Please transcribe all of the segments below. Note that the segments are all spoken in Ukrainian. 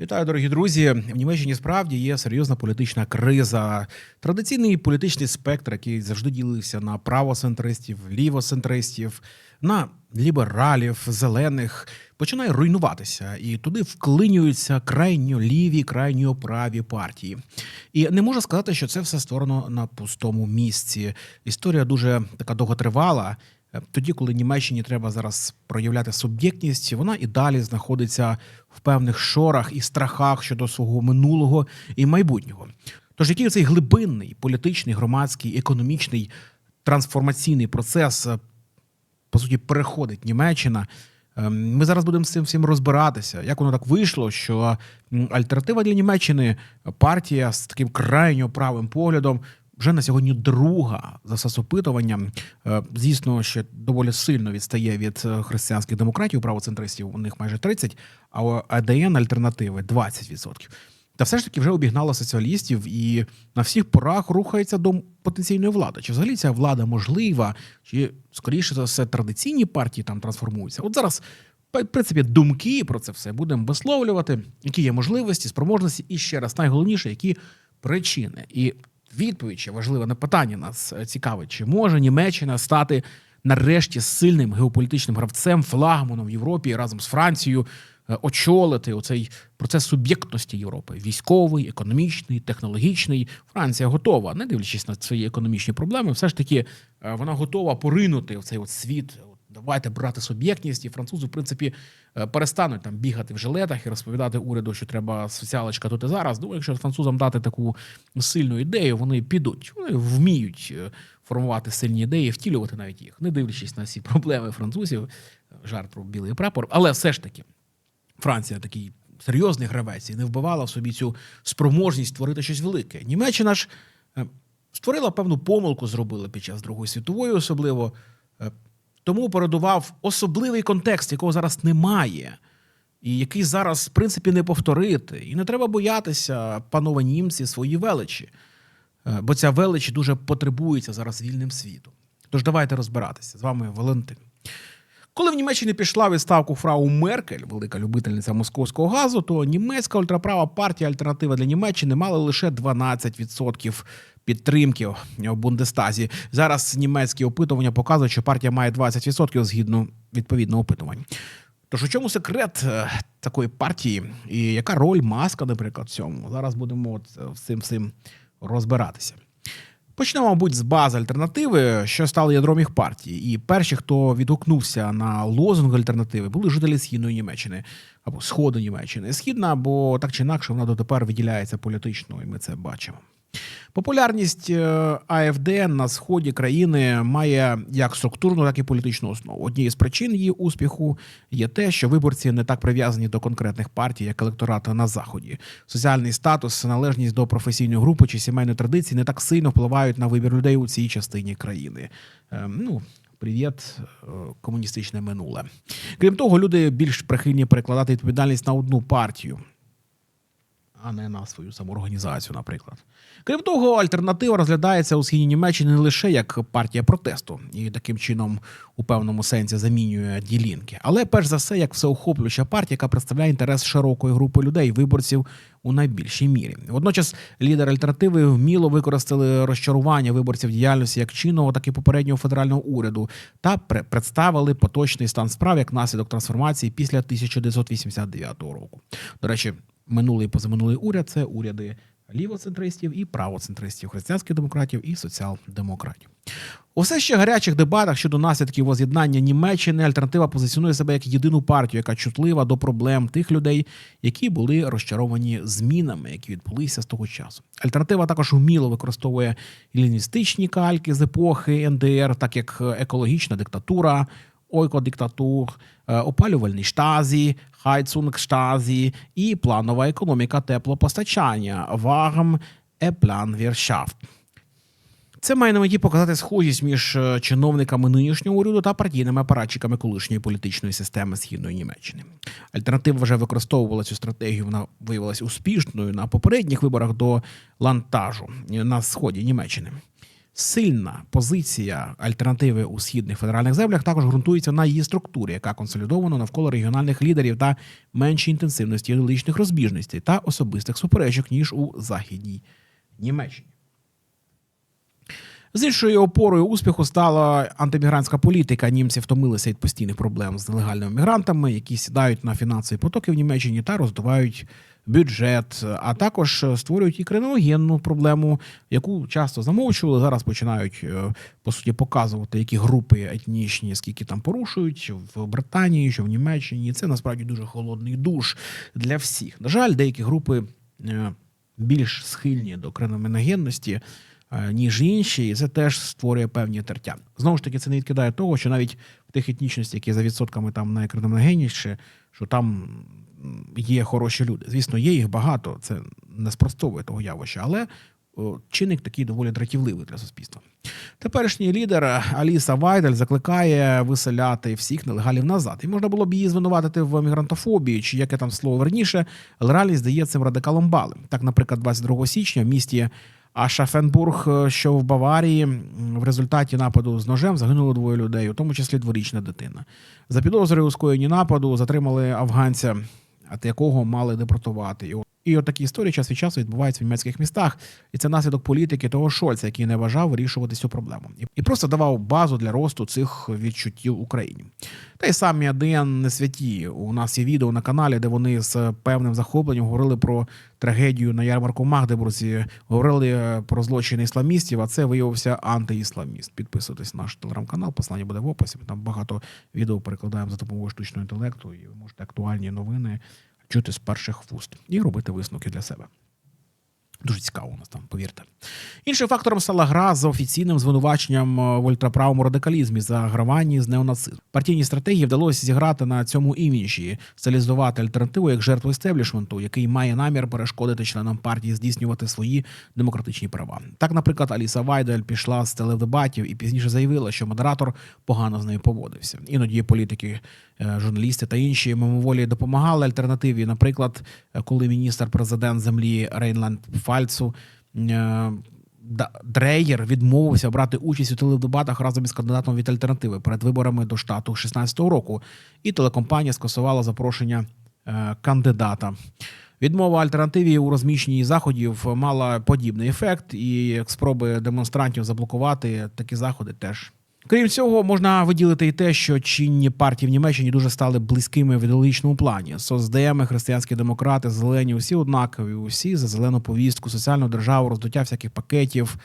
Вітаю, дорогі друзі. В Німеччині справді є серйозна політична криза. Традиційний політичний спектр, який завжди ділився на правоцентристів, лівоцентристів, на лібералів, зелених, починає руйнуватися, і туди вклинюються крайньо ліві, крайньо праві партії. І не можу сказати, що це все створено на пустому місці. Історія дуже така довготривала. Е, Тоді, коли Німеччині треба зараз проявляти суб'єктність, вона і далі знаходиться в певних шорах і страхах щодо свого минулого і майбутнього. Тож, який цей глибинний політичний, громадський, економічний трансформаційний процес, е, по суті, переходить Німеччина. Ем, Ми зараз будемо з цим всім розбиратися. Як воно так вийшло, що альтернатива для Німеччини партія з таким крайньо правим поглядом вже на сьогодні друга за соцопитуванням. Е, Звісно, ще доволі сильно відстає від е, християнських демократів, правоцентристів. У них майже 30, а АДН альтернативи 20%. Та все ж таки вже обігнала соціалістів і на всіх порах рухається до потенційної влади. Чи взагалі ця влада можлива, чи скоріше за все традиційні партії там трансформуються? От зараз, в принципі, думки про це все будемо висловлювати, які є можливості, спроможності, і ще раз найголовніше, які причини. І відповідь ще важливе на питання нас е, цікавить, чи може Німеччина стати нарешті сильним геополітичним гравцем, флагманом в Європі разом з Францією е, очолити оцей процес суб'єктності Європи: військовий, економічний, технологічний. Франція готова, не дивлячись на свої економічні проблеми, все ж таки е, вона готова поринути в цей от світ. Давайте брати суб'єктність, і французи, в принципі, е, перестануть там бігати в жилетах і розповідати уряду, що треба соціалочка тут і зараз. Думаю, якщо французам дати таку сильну ідею, вони підуть. Вони вміють е, формувати сильні ідеї, втілювати навіть їх, не дивлячись на всі проблеми французів. Жарт про білий прапор, але все ж таки. Франція такий серйозний гравець і не вбивала в собі цю спроможність створити щось велике. Німеччина ж е, створила певну помилку, зробила під час Другої світової, особливо тому передував особливий контекст, якого зараз немає, і який зараз, в принципі, не повторити. І не треба боятися, панове німці, свої величі, Е, бо ця велич дуже потребується зараз вільним світом. Тож давайте розбиратися. З вами Валентин. Коли в Німеччині пішла відставку фрау Меркель, велика любительниця московського газу, то німецька ультраправа партія Альтернатива для Німеччини мала лише 12% підтримки в Бундестазі. Зараз німецькі опитування показують, що партія має 20% згідно відповідного опитування. Тож у чому секрет е, такої партії, і яка роль маска, наприклад, в цьому? Зараз будемо е, цим всім розбиратися. Почнемо, мабуть, з бази альтернативи, що стали ядром їх партії. І перші, хто відгукнувся на лозунг альтернативи, були жителі східної Німеччини або Сходу Німеччини. Східна, бо так чи інакше вона дотепер виділяється політично, і ми це бачимо. Популярність е, АФД на сході країни має як структурну, так і політичну основу. Однією з причин її успіху є те, що виборці не так прив'язані до конкретних партій, як електорат на заході. Соціальний статус, належність до професійної групи чи сімейної традиції не так сильно впливають на вибір людей у цій частині країни. Е, Ну, Привіт, е, комуністичне минуле. Крім того, люди більш прихильні перекладати відповідальність на одну партію а не на свою самоорганізацію, наприклад. Крім того, альтернатива розглядається у східній Німеччині не лише як партія протесту, і таким чином у певному сенсі замінює ділінки, але перш за все як всеохоплююча партія, яка представляє інтерес широкої групи людей, виборців у найбільшій мірі. Водночас лідери альтернативи вміло використали розчарування виборців діяльності як чинного, так і попереднього федерального уряду та пре- представили поточний стан справ як наслідок трансформації після 1989 року. До речі, минулий і позаминулий уряд це уряди лівоцентристів і правоцентристів, християнських демократів і соціал-демократів. У все ще гарячих дебатах щодо наслідків воз'єднання Німеччини альтернатива позиціонує себе як єдину партію, яка чутлива до проблем тих людей, які були розчаровані змінами, які відбулися з того часу. Альтернатива також вміло використовує лінгвістичні кальки з епохи НДР, так як екологічна диктатура, ойкодиктатур, е, опалювальні штазі, хайцунгштазі і планова економіка теплопостачання варм Епланвіршафт. Це має на меті показати схожість між е, чиновниками нинішнього уряду та партійними апаратчиками колишньої політичної системи східної Німеччини. Альтернатива вже використовувала цю стратегію. Вона виявилася успішною на попередніх виборах до лантажу на сході Німеччини. Сильна позиція альтернативи у східних федеральних землях також ґрунтується на її структурі, яка консолідована навколо регіональних лідерів та меншій інтенсивності ідеологічних розбіжностей та особистих суперечок ніж у західній Німеччині. З іншою опорою успіху стала антимігрантська політика. Німці втомилися від постійних проблем з нелегальними мігрантами, які сідають на фінансові потоки в Німеччині та роздувають бюджет, а також створюють і криміногенну проблему, яку часто замовчували. Зараз починають е, по суті показувати, які групи етнічні, скільки там порушують в Британії, що в Німеччині. Це насправді дуже холодний душ для всіх. На жаль, деякі групи е, більш схильні до криміногенності, е, ніж інші, і це теж створює певні тертя. Знову ж таки, це не відкидає того, що навіть тих етнічностях, які за відсотками там найкриміногенніші, що там є хороші люди. Звісно, є їх багато, це не спростовує того явища, але чинник такий доволі дратівливий для суспільства. Теперішній лідер Аліса Вайдель закликає виселяти всіх нелегалів назад. І можна було б її звинуватити в мігрантофобії, чи яке там слово верніше, але реальність дає цим радикалом бали. Так, наприклад, 22 січня в місті Ашафенбург, що в Баварії, в результаті нападу з ножем загинуло двоє людей, у тому числі дворічна дитина. За підозрою у скоєнні нападу затримали афганця, от якого мали депортувати. От- І от такі історії час від часу відбуваються в німецьких містах, і це наслідок політики того Шольца, який не бажав вирішувати цю проблему, і, просто давав базу для росту цих відчуттів Україні. Та й самі АДН не святі. У нас є відео на каналі, де вони з певним захопленням говорили про трагедію на ярмарку Магдебурзі, говорили е, про злочини ісламістів, а це виявився антиісламіст. Підписуйтесь на наш телеграм-канал, послання буде в описі. Там багато відео перекладаємо за допомогою штучного інтелекту, і ви можете актуальні новини чути з перших вуст і робити висновки для себе. Дуже цікаво у нас там, повірте. Іншим фактором стала гра за офіційним звинуваченням е, в ультраправому радикалізмі за граванні з неонацизму. Партійній стратегії вдалося зіграти на цьому іміджі, стилізувати альтернативу як жертву істеблішменту, який має намір перешкодити членам партії здійснювати свої демократичні права. Так, наприклад, Аліса Вайдель пішла з теледебатів і пізніше заявила, що модератор погано з нею поводився. Іноді політики, журналісти та інші мимоволі допомагали альтернативі. Наприклад, е, коли міністр-президент землі Рейнланд Фальцу е, Дрейєр відмовився брати участь у теледебатах разом із кандидатом від альтернативи перед виборами до штату 16-го року, і телекомпанія скасувала запрошення е, кандидата. Відмова альтернативі у розміщенні заходів мала подібний ефект, і спроби демонстрантів заблокувати такі заходи теж. Крім цього, можна виділити і те, що чинні партії в Німеччині дуже стали близькими в ідеологічному плані. СОСДМ, християнські демократи, зелені, усі однакові, усі за зелену повістку, соціальну державу, роздуття всяких пакетів,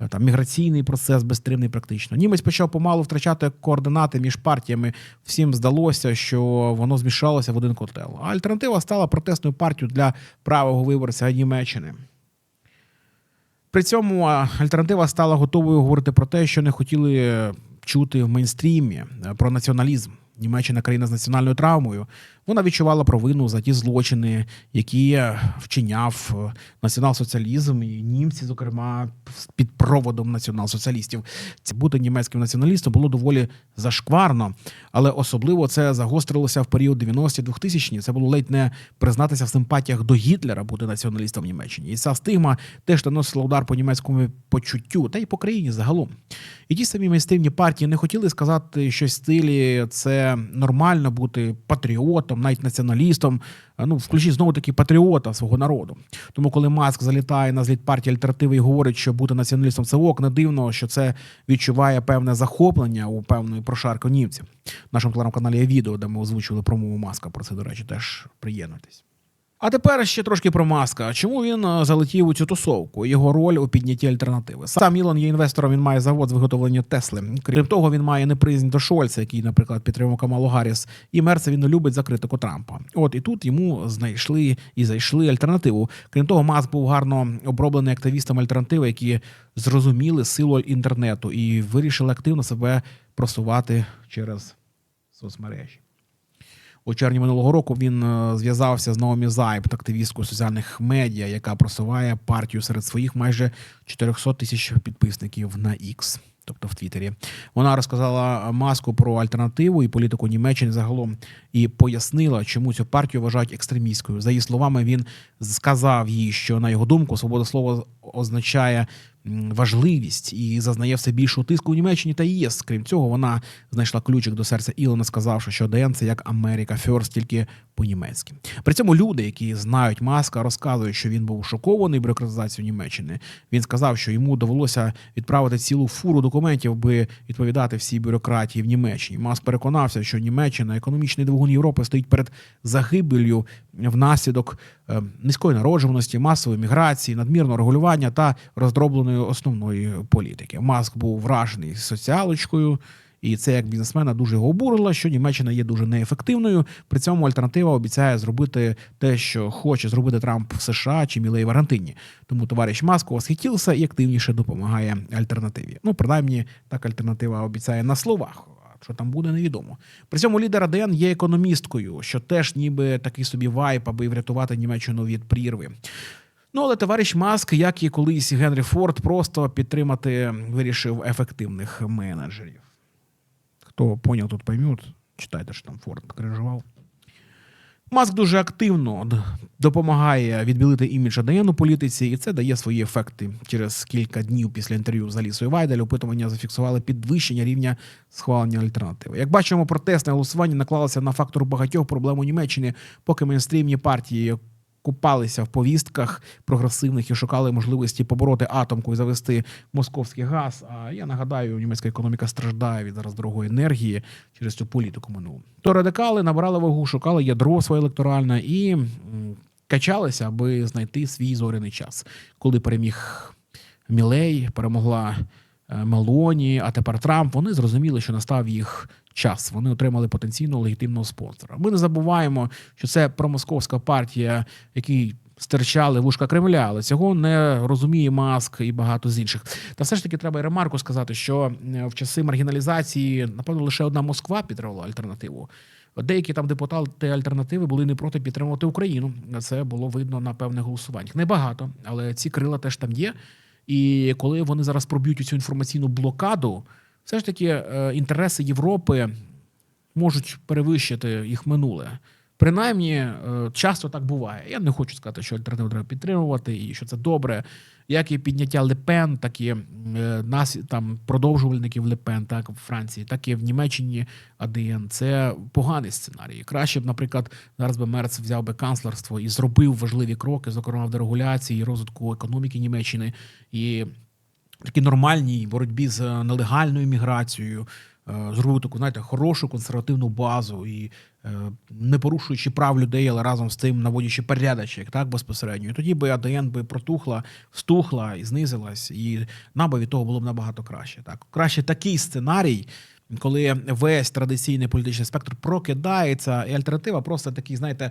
е, там міграційний процес безстримний практично. Німець почав помалу втрачати координати між партіями. Всім здалося, що воно змішалося в один котел. А альтернатива стала протестною партією для правого виборця Німеччини. При цьому альтернатива стала готовою говорити про те, що не хотіли е, чути в мейнстрімі е, про націоналізм. Німеччина країна з національною травмою. Вона відчувала провину за ті злочини, які вчиняв е, націонал-соціалізм, і німці, зокрема, під проводом націонал-соціалістів. Це бути німецьким націоналістом було доволі зашкварно, але особливо це загострилося в період 90-ті 2000-ні. Це було ледь не признатися в симпатіях до Гітлера бути націоналістом в Німеччині. І ця стигма теж наносила удар по німецькому почуттю, та й по країні загалом. І ті самі мейнстрімні партії не хотіли сказати щось в стилі це нормально бути патріотом, навіть націоналістом. Ну, включіть знову таки патріота свого народу. Тому, коли Маск залітає на зліт партії альтернативи і говорить, що бути націоналістом це ок, не дивно, що це відчуває певне захоплення у певної прошарки німців. В нашому телеграм-каналі є відео, де ми озвучили промову Маска. Про це, до речі, теж приєднуйтесь. А тепер ще трошки про Маска. Чому він е, залетів у цю тусовку? Його роль у піднятті альтернативи. Сам Ілон є інвестором. Він має завод з виготовлення Тесли. Крім того, він має неприязнь до Шольца, який, наприклад, підтримав Камалу Гарріс. І Мерса він не любить за критику Трампа. От і тут йому знайшли і зайшли альтернативу. Крім того, Маск був гарно оброблений активістами альтернативи, які зрозуміли силу інтернету і вирішили активно себе просувати через соцмережі. У червні минулого року він е, зв'язався з Наомі Зайб, активісткою соціальних медіа, яка просуває партію серед своїх майже 400 тисяч підписників на X. Тобто в Твіттері. Вона розказала маску про альтернативу і політику Німеччини загалом і пояснила, чому цю партію вважають екстремістською. За її словами, він сказав їй, що на його думку свобода слова означає важливість і зазнає все більшого тиску у Німеччині та ЄС. Крім цього, вона знайшла ключик до серця Ілона, сказавши, що ДН це як Америка Ферст, тільки по-німецьки. При цьому люди, які знають маска, розказують, що він був шокований бюрократизацією Німеччини. Він сказав, що йому довелося відправити цілу фуру документів, би відповідати всій бюрократії в Німеччині. Маск переконався, що Німеччина, економічний двигун Європи, стоїть перед загибелью внаслідок е, низької народжуваності, масової міграції, надмірного регулювання та роздробленої основної політики. Маск був вражений соціалочкою. І це як бізнесмена дуже його обурило, що Німеччина є дуже неефективною. При цьому альтернатива обіцяє зробити те, що хоче зробити Трамп в США чи Мілей в Аргентині. Тому товариш Маск восхитівся і активніше допомагає альтернативі. Ну, принаймні, так альтернатива обіцяє на словах. Що там буде, невідомо. При цьому лідер АДН є економісткою, що теж ніби такий собі вайп, аби врятувати Німеччину від прірви. Ну, але товариш Маск, як і колись Генрі Форд, просто підтримати вирішив ефективних менеджерів. Хто поняв, тут поймет. Читайте, що там Форд кринжував. Маск дуже активно допомагає відбілити імідж АДН у політиці, і це дає свої ефекти. Через кілька днів після інтерв'ю з Алісою Вайдель опитування зафіксували підвищення рівня схвалення альтернативи. Як бачимо, протестне голосування наклалося на фактор багатьох проблем у Німеччині, поки мейнстрімні партії купалися в повістках прогресивних і шукали можливості побороти атомку і завести московський газ. А я нагадаю, німецька економіка страждає від зараз дорогої енергії через цю політику минулу. То радикали набрали вагу, шукали ядро своє електоральне і качалися, аби знайти свій зоряний час, коли переміг Мілей, перемогла е, Мелоні, а тепер Трамп. Вони зрозуміли, що настав їх час. Вони отримали потенційно легітимного спонсора. Ми не забуваємо, що це промосковська партія, який стирчали вушка Кремля, але цього не розуміє Маск і багато з інших. Та все ж таки треба і ремарку сказати, що е, в часи маргіналізації, напевно, лише одна Москва підтримувала альтернативу. Деякі там депутати альтернативи були не проти підтримувати Україну. Це було видно на певних голосуваннях. Небагато, але ці крила теж там є. І коли вони зараз проб'ють цю інформаційну блокаду, все ж таки е, інтереси Європи можуть перевищити їх минуле. Принаймні, е, часто так буває. Я не хочу сказати, що альтернативу треба підтримувати і що це добре. Як і підняття Лепен, так і е, нас там продовжувальників Лепен, так в Франції, так і в Німеччині АДН. Це поганий сценарій. Краще б, наприклад, зараз би Мерц взяв би канцлерство і зробив важливі кроки, зокрема в дерегуляції і розвитку економіки Німеччини і такій нормальній боротьбі з е, нелегальною міграцією, е, зробив таку, знаєте, хорошу консервативну базу і е, не порушуючи прав людей, але разом з тим наводячи порядочок, так безпосередньо. І тоді би АДН би протухла, стухла і знизилась, і нам би від того було б набагато краще. Так, краще такий сценарій. Коли весь традиційний політичний спектр прокидається, і альтернатива просто такий, знаєте,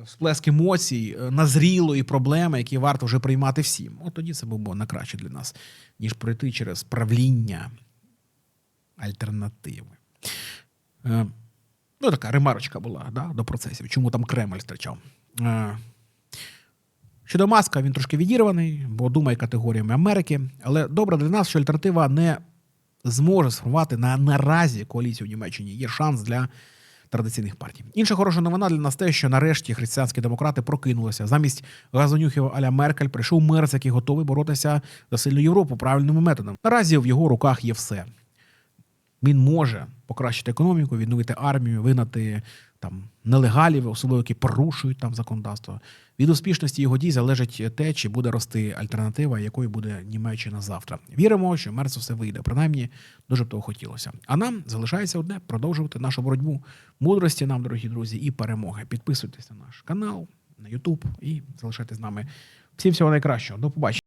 всплеск емоцій, е, назрілої проблеми, які варто вже приймати всім. От тоді це було на краще для нас, ніж пройти через правління альтернативи. Е, ну, така ремарочка була да, до процесів. Чому там Кремль втрачав? Е, щодо маска, він трошки відірваний, бо думає категоріями Америки. Але добре для нас, що альтернатива не зможе сформувати на наразі коаліцію в Німеччині. Є шанс для традиційних партій. Інша хороша новина для нас те, що нарешті християнські демократи прокинулися. Замість газонюхів Аля Меркель прийшов Мерц, який готовий боротися за сильну Європу правильними методами. Наразі в його руках є все. Він може покращити економіку, відновити армію, вигнати там нелегалів, особливо які порушують там законодавство. Від успішності його дій залежить те, чи буде рости альтернатива, якою буде Німеччина завтра. Віримо, що Мерцу все вийде. Принаймні, дуже б того хотілося. А нам залишається одне продовжувати нашу боротьбу. Мудрості нам, дорогі друзі, і перемоги. Підписуйтесь на наш канал, на Ютуб і залишайтесь з нами. Всім всього найкращого. До побачення.